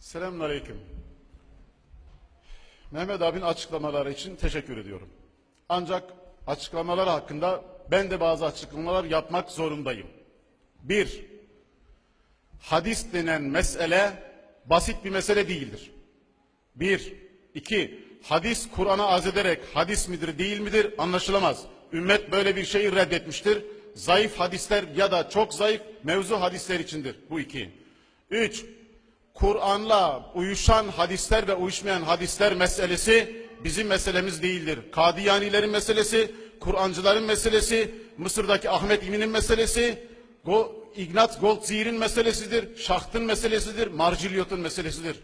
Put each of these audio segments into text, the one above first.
Selamünaleyküm. Mehmet abinin açıklamaları için teşekkür ediyorum. Ancak açıklamalar hakkında ben de bazı açıklamalar yapmak zorundayım. Bir, hadis denen mesele basit bir mesele değildir. Bir, iki, hadis Kur'an'a arz ederek hadis midir değil midir anlaşılamaz. Ümmet böyle bir şeyi reddetmiştir. Zayıf hadisler ya da çok zayıf mevzu hadisler içindir. Bu iki. Üç, Kur'an'la uyuşan hadisler ve uyuşmayan hadisler meselesi bizim meselemiz değildir. Kadiyanilerin meselesi, Kur'ancıların meselesi, Mısır'daki Ahmet İmin'in meselesi, Go Ignat Goldzier'in meselesidir, Şaht'ın meselesidir, Marcilyot'un meselesidir.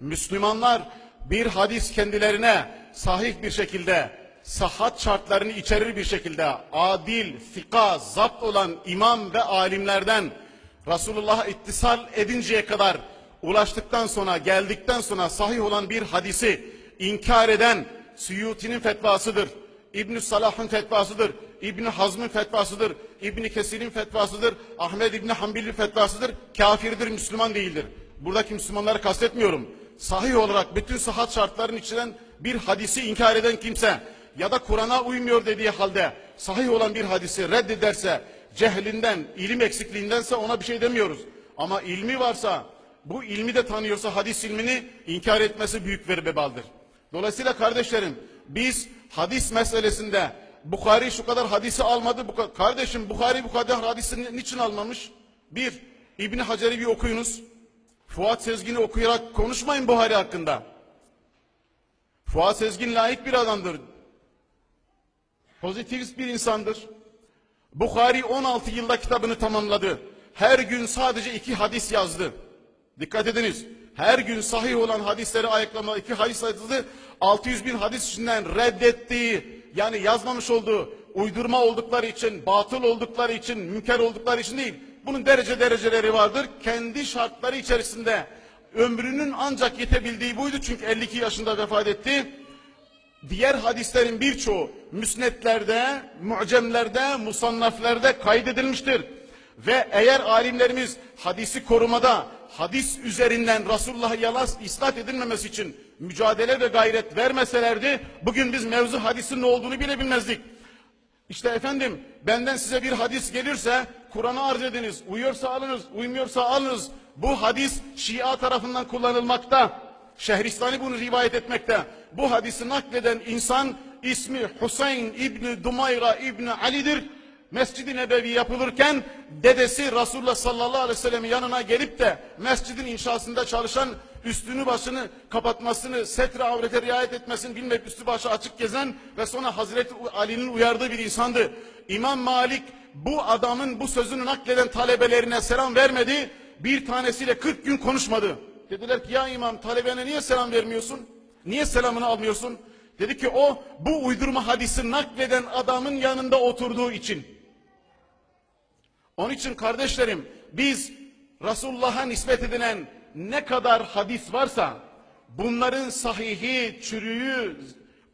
Müslümanlar bir hadis kendilerine sahih bir şekilde, sahat şartlarını içerir bir şekilde adil, fika, zapt olan imam ve alimlerden Resulullah'a ittisal edinceye kadar ulaştıktan sonra geldikten sonra sahih olan bir hadisi inkar eden Suyuti'nin fetvasıdır. İbn Salah'ın fetvasıdır. İbn Hazm'ın fetvasıdır. İbn Kesir'in fetvasıdır. Ahmed İbn Hanbil'in fetvasıdır. Kafirdir, Müslüman değildir. Buradaki Müslümanları kastetmiyorum. Sahih olarak bütün sıhhat şartlarının içinden bir hadisi inkar eden kimse ya da Kur'an'a uymuyor dediği halde sahih olan bir hadisi reddederse cehlinden, ilim eksikliğindense ona bir şey demiyoruz. Ama ilmi varsa bu ilmi de tanıyorsa hadis ilmini inkar etmesi büyük bir vebaldir. Dolayısıyla kardeşlerim biz hadis meselesinde Bukhari şu kadar hadisi almadı. Bu ka- kardeşim Bukhari bu kadar hadisi ni- niçin almamış? Bir, İbn Hacer'i bir okuyunuz. Fuat Sezgin'i okuyarak konuşmayın Buhari hakkında. Fuat Sezgin layık bir adamdır. Pozitivist bir insandır. Bukhari 16 yılda kitabını tamamladı. Her gün sadece iki hadis yazdı. Dikkat ediniz. Her gün sahih olan hadisleri ayaklama iki hadis yazdı. 600 bin hadis içinden reddettiği yani yazmamış olduğu uydurma oldukları için, batıl oldukları için, münker oldukları için değil. Bunun derece dereceleri vardır. Kendi şartları içerisinde ömrünün ancak yetebildiği buydu. Çünkü 52 yaşında vefat etti. Diğer hadislerin birçoğu müsnetlerde, mucemlerde, musannaflerde kaydedilmiştir. Ve eğer alimlerimiz hadisi korumada, hadis üzerinden Resulullah'ı yalan ispat edilmemesi için mücadele ve gayret vermeselerdi, bugün biz mevzu hadisin ne olduğunu bile bilmezdik. İşte efendim benden size bir hadis gelirse Kur'an'ı arz ediniz. Uyuyorsa alınız, uymuyorsa alınız. Bu hadis Şia tarafından kullanılmakta. Şehristani bunu rivayet etmekte. Bu hadisi nakleden insan ismi Hüseyin İbni Dumayra İbni Ali'dir. Mescid-i Nebevi yapılırken dedesi Resulullah sallallahu aleyhi ve sellem yanına gelip de mescidin inşasında çalışan üstünü başını kapatmasını, setre avrete riayet etmesini bilmeyip üstü başı açık gezen ve sonra Hazreti Ali'nin uyardığı bir insandı. İmam Malik bu adamın bu sözünü nakleden talebelerine selam vermedi. Bir tanesiyle 40 gün konuşmadı. Dediler ki ya imam talebene niye selam vermiyorsun? Niye selamını almıyorsun? Dedi ki o bu uydurma hadisi nakleden adamın yanında oturduğu için. Onun için kardeşlerim biz Resulullah'a nispet edilen ne kadar hadis varsa bunların sahihi, çürüğü,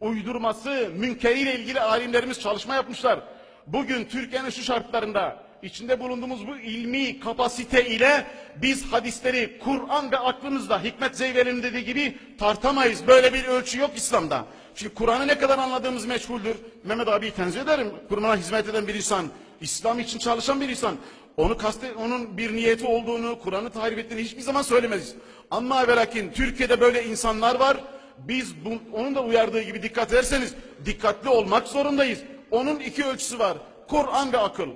uydurması, münkeriyle ilgili alimlerimiz çalışma yapmışlar. Bugün Türkiye'nin şu şartlarında içinde bulunduğumuz bu ilmi kapasite ile biz hadisleri Kur'an ve aklımızla Hikmet Zeyveli'nin dediği gibi tartamayız. Böyle bir ölçü yok İslam'da. Çünkü Kur'an'ı ne kadar anladığımız meçhuldür. Mehmet abiyi tenzih ederim. Kur'an'a hizmet eden bir insan, İslam için çalışan bir insan. Onu kaste, onun bir niyeti olduğunu, Kur'an'ı tahrip ettiğini hiçbir zaman söylemeyiz. Ama ve lakin Türkiye'de böyle insanlar var. Biz bu, onun da uyardığı gibi dikkat ederseniz dikkatli olmak zorundayız. Onun iki ölçüsü var. Kur'an ve akıl.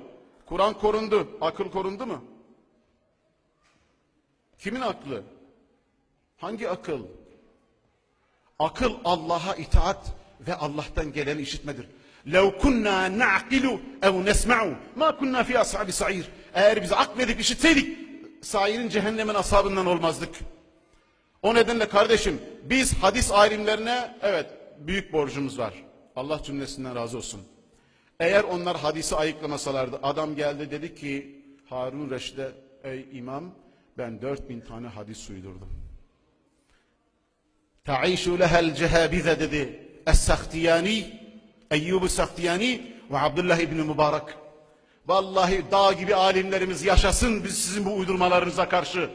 Kur'an korundu. Akıl korundu mu? Kimin aklı? Hangi akıl? Akıl Allah'a itaat ve Allah'tan gelen işitmedir. لَوْ كُنَّا نَعْقِلُ اَوْ نَسْمَعُ مَا كُنَّا فِي أَصْحَابِ سَعِيرٍ Eğer biz akledip işitseydik, sairin cehennemin ashabından olmazdık. O nedenle kardeşim, biz hadis alimlerine, evet, büyük borcumuz var. Allah cümlesinden razı olsun. Eğer onlar hadisi ayıklamasalardı, adam geldi dedi ki, Harun Reşid'e, ey imam, ben 4000 tane hadis uydurdum. Ta'işu lehel cehabize dedi. Es-Sahtiyani, Eyyub-u Sahtiyani ve Abdullah İbni Mübarek. Vallahi dağ gibi alimlerimiz yaşasın biz sizin bu uydurmalarınıza karşı.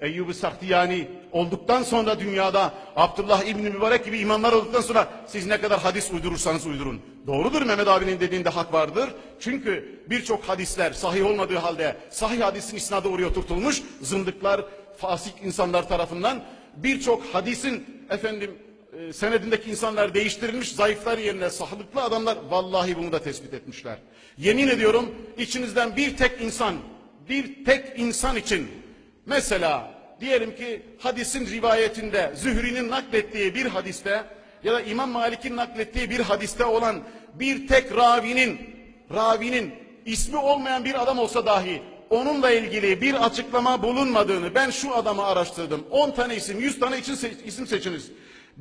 Eyyub-u Sahtiyani olduktan sonra dünyada Abdullah İbni Mübarek gibi imamlar olduktan sonra siz ne kadar hadis uydurursanız uydurun. Doğrudur Mehmet abinin dediğinde hak vardır. Çünkü birçok hadisler sahih olmadığı halde sahih hadisin isnadı oraya oturtulmuş. Zındıklar, fasik insanlar tarafından birçok hadisin efendim e, senedindeki insanlar değiştirilmiş, zayıflar yerine sahlıklı adamlar vallahi bunu da tespit etmişler. Yemin ediyorum içinizden bir tek insan, bir tek insan için mesela diyelim ki hadisin rivayetinde Zühri'nin naklettiği bir hadiste ya da İmam Malik'in naklettiği bir hadiste olan bir tek ravinin ravinin ismi olmayan bir adam olsa dahi onunla ilgili bir açıklama bulunmadığını ben şu adamı araştırdım. 10 tane isim, 100 tane için se- isim seçiniz.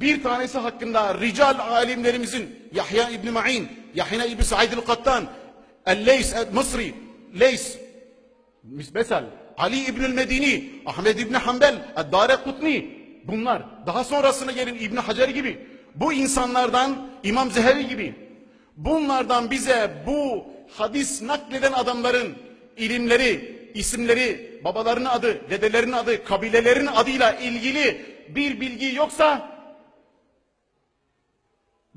Bir tanesi hakkında rical alimlerimizin Yahya İbni Ma'in, Yahya İbni Said el-Kattan, El-Leys el-Mısri, Leys, Mesela Ali İbnül Medini, Ahmed İbni Hanbel, Eddare Kutni bunlar. Daha sonrasına gelin İbni Hacer gibi. Bu insanlardan İmam Zehevi gibi. Bunlardan bize bu hadis nakleden adamların ilimleri, isimleri, babalarının adı, dedelerinin adı, kabilelerin adıyla ilgili bir bilgi yoksa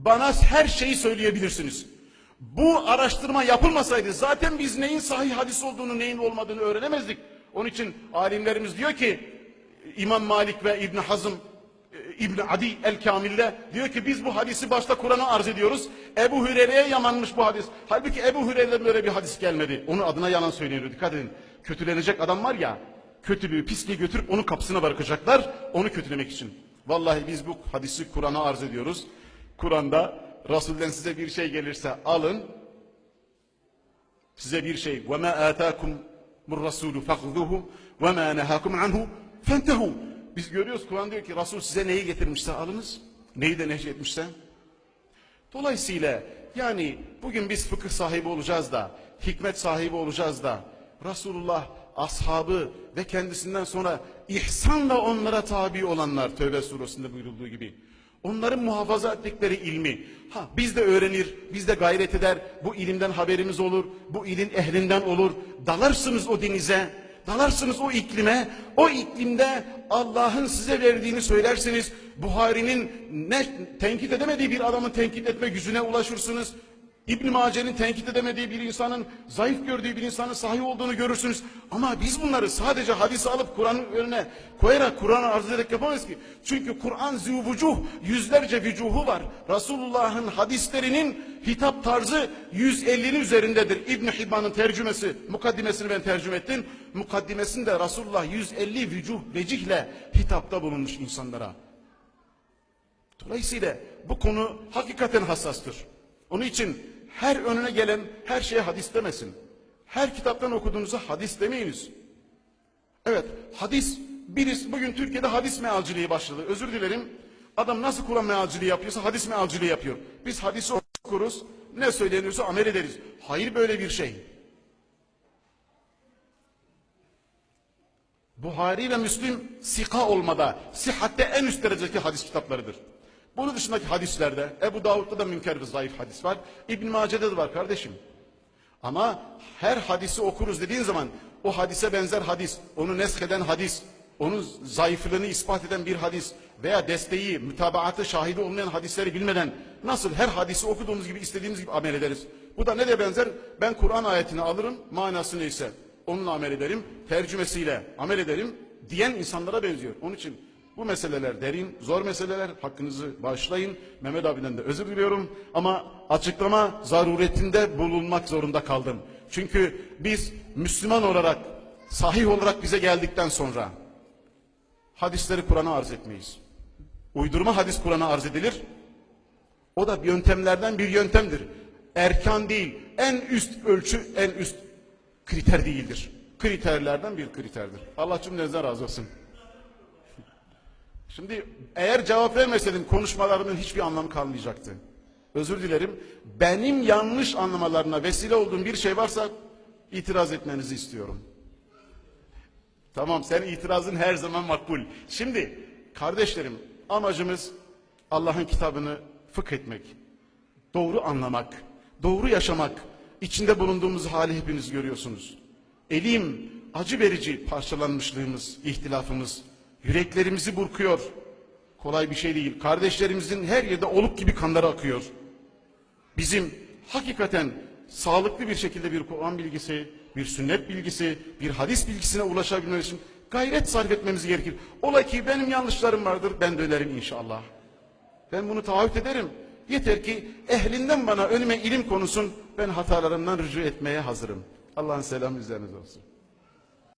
bana her şeyi söyleyebilirsiniz. Bu araştırma yapılmasaydı zaten biz neyin sahih hadis olduğunu neyin olmadığını öğrenemezdik. Onun için alimlerimiz diyor ki İmam Malik ve İbn Hazm e, İbn Adi el Kamil'de diyor ki biz bu hadisi başta Kur'an'a arz ediyoruz. Ebu Hüreyre'ye yamanmış bu hadis. Halbuki Ebu Hüreyre'den böyle bir hadis gelmedi. Onun adına yalan söyleniyor. Dikkat edin. Kötülenecek adam var ya kötülüğü, pisliği götürüp onun kapısına bırakacaklar onu kötülemek için. Vallahi biz bu hadisi Kur'an'a arz ediyoruz. Kur'an'da Resul'den size bir şey gelirse alın. Size bir şey ve ma atakum mur rasulu fakhuzuhu ve ma nahakum anhu fentehu. Biz görüyoruz Kur'an diyor ki Resul size neyi getirmişse alınız. Neyi de nehyetmişse. Dolayısıyla yani bugün biz fıkıh sahibi olacağız da, hikmet sahibi olacağız da, Resulullah, ashabı ve kendisinden sonra ihsanla onlara tabi olanlar Tövbe suresinde buyurulduğu gibi. Onların muhafaza ettikleri ilmi, ha biz de öğrenir, biz de gayret eder, bu ilimden haberimiz olur, bu ilin ehlinden olur, dalarsınız o denize, dalarsınız o iklime, o iklimde Allah'ın size verdiğini söylersiniz. Buhari'nin ne tenkit edemediği bir adamın tenkit etme gücüne ulaşırsınız. İbn Mace'nin tenkit edemediği bir insanın, zayıf gördüğü bir insanın sahih olduğunu görürsünüz. Ama biz bunları sadece hadisi alıp Kur'an'ın önüne koyarak, Kur'an'ı arz ederek yapamayız ki. Çünkü Kur'an züvucuh, yüzlerce vücuhu var. Resulullah'ın hadislerinin hitap tarzı 150'nin üzerindedir. İbn Hibban'ın tercümesi, mukaddimesini ben tercüme ettim. Mukaddimesinde Resulullah 150 vücuh, vecihle hitapta bulunmuş insanlara. Dolayısıyla bu konu hakikaten hassastır. Onun için her önüne gelen her şeye hadis demesin. Her kitaptan okuduğunuza hadis demeyiniz. Evet, hadis, birisi bugün Türkiye'de hadis mealciliği başladı. Özür dilerim. Adam nasıl Kur'an mealciliği yapıyorsa hadis mealciliği yapıyor. Biz hadisi okuruz, ne söyleniyorsa amel ederiz. Hayır böyle bir şey. Buhari ve Müslim sika olmada, sihatte en üst derecedeki hadis kitaplarıdır. Bunun dışındaki hadislerde Ebu Davud'da da münker ve zayıf hadis var. İbn Mace'de de var kardeşim. Ama her hadisi okuruz dediğin zaman o hadise benzer hadis, onu nesheden hadis, onun zayıflığını ispat eden bir hadis veya desteği, mütabaatı, şahidi olmayan hadisleri bilmeden nasıl her hadisi okuduğumuz gibi istediğimiz gibi amel ederiz? Bu da ne de benzer? Ben Kur'an ayetini alırım, manası neyse onunla amel ederim, tercümesiyle amel ederim diyen insanlara benziyor. Onun için bu meseleler derin, zor meseleler. Hakkınızı bağışlayın. Mehmet abiden de özür diliyorum. Ama açıklama zaruretinde bulunmak zorunda kaldım. Çünkü biz Müslüman olarak, sahih olarak bize geldikten sonra hadisleri Kur'an'a arz etmeyiz. Uydurma hadis Kur'an'a arz edilir. O da yöntemlerden bir yöntemdir. Erkan değil, en üst ölçü, en üst kriter değildir. Kriterlerden bir kriterdir. Allah cümlenizden razı olsun. Şimdi eğer cevap vermeseydim konuşmalarımın hiçbir anlamı kalmayacaktı. Özür dilerim. Benim yanlış anlamalarına vesile olduğum bir şey varsa itiraz etmenizi istiyorum. Tamam senin itirazın her zaman makbul. Şimdi kardeşlerim amacımız Allah'ın kitabını fıkh etmek. Doğru anlamak, doğru yaşamak. İçinde bulunduğumuz hali hepiniz görüyorsunuz. Elim acı verici parçalanmışlığımız, ihtilafımız yüreklerimizi burkuyor. Kolay bir şey değil. Kardeşlerimizin her yerde oluk gibi kanları akıyor. Bizim hakikaten sağlıklı bir şekilde bir Kur'an bilgisi, bir sünnet bilgisi, bir hadis bilgisine ulaşabilmemiz için gayret sarf etmemiz gerekir. Ola ki benim yanlışlarım vardır, ben dönerim inşallah. Ben bunu taahhüt ederim. Yeter ki ehlinden bana önüme ilim konusun, ben hatalarımdan rücu etmeye hazırım. Allah'ın selamı üzerinize olsun.